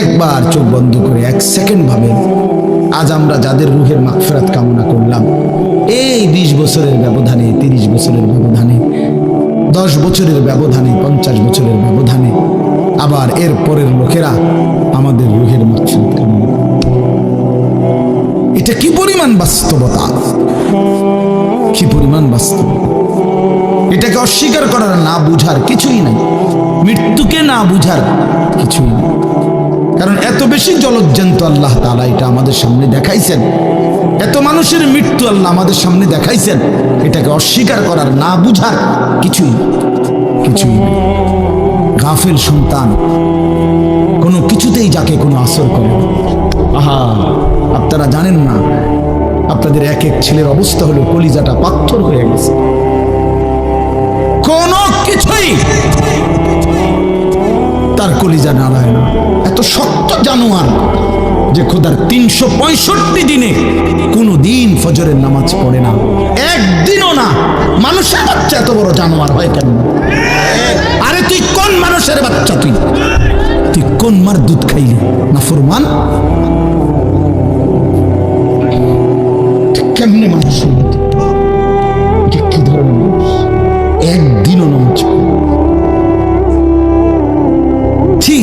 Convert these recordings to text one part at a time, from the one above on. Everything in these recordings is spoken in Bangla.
একবার চোখ বন্ধ করে এক সেকেন্ড ভাবেন আজ আমরা যাদের রুহের মাগফিরাত কামনা করলাম, এই বিশ বছরের ব্যবধানে, তিরিশ বছরের ব্যবধানে, দশ বছরের ব্যবধানে, পঞ্চাশ বছরের ব্যবধানে, আবার এর পরের লোকেরা আমাদের রুহের মাগফিরাত কামনা এটা কি পরিমাণ বাস্তবতা? কি পরিমাণ বাস্তব এটাকে অস্বীকার করার না বুঝার কিছুই নাই। মৃত্যুকে না বুঝার কিছুই নেই। কারণ এত বেশি জলজ্জান্ত আল্লাহ তালা এটা আমাদের সামনে দেখাইছেন। এত মানুষের মৃত্যু আল্লাহ আমাদের সামনে দেখাইছেন। এটাকে অস্বীকার করার, না বুঝার কিছুই কিছুই। গাফেল সন্তান। কোনো কিছুতেই যাকে কোনো আসর করে আহা, আপনারা জানেন না, আপনাদের এক এক ছেলের অবস্থা হলো কলিজাটা পাথর হয়ে গেছে। কোনো কিছুই তার কলিজা নাড়ায় না এত শক্ত জানোয়ার যে খোদার তিনশো পঁয়ষট্টি দিনে কোনো দিন ফজরের নামাজ পড়ে না। একদিনও না। মানুষের বাচ্চা এত বড় জানোয়ার হয় কেন? আরে তুই কোন মানুষের বাচ্চা তুই? তুই কোন মার দুধ খাইলি? না ফরমান? কেমনে মানুষ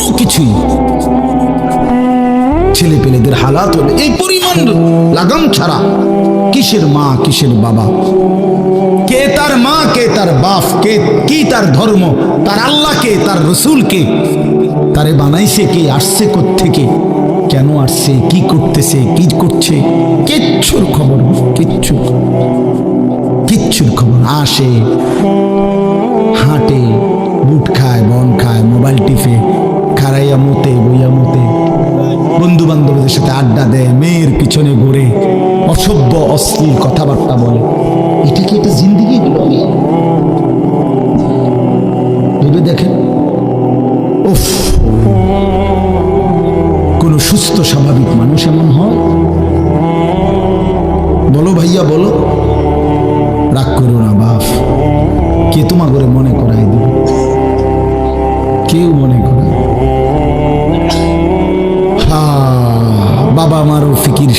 কোনো কিছুই ছেলে পেলেদের হালাত হলে এই পরিমাণ লাগাম ছাড়া কিসের মা, কিসের বাবা? কে তার মা, কে তার বাপ, কে, কি তার ধর্ম, তার আল্লাহ কে, তার রসুল কে, তারে বানাইছে কে, আসছে থেকে কেন আসছে, কি করতেছে, কি করছে, কিচ্ছুর খবর, কিচ্ছু, কিচ্ছুর খবর, আসে, হাঁটে পিছনে ঘুরে অসভ্য অশ্লীল কথাবার্তা বলে। এটা কি একটা জিন্দিগি? ভেবে দেখেন। উফ! কোনো সুস্থ, স্বাভাবিক মানুষ এমন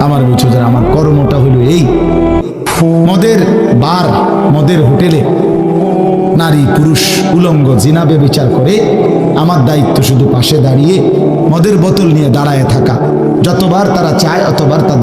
আমার বলছে আমার কর্মটা হইল এই। মদের বার, মদের হোটেলে নারী, পুরুষ, উলঙ্গ জিনাবে বিচার করে আমার দায়িত্ব শুধু পাশে দাঁড়িয়ে মদের বোতল নিয়ে দাঁড়ায় থাকা। যতবার তারা চায়, অতবার তাদের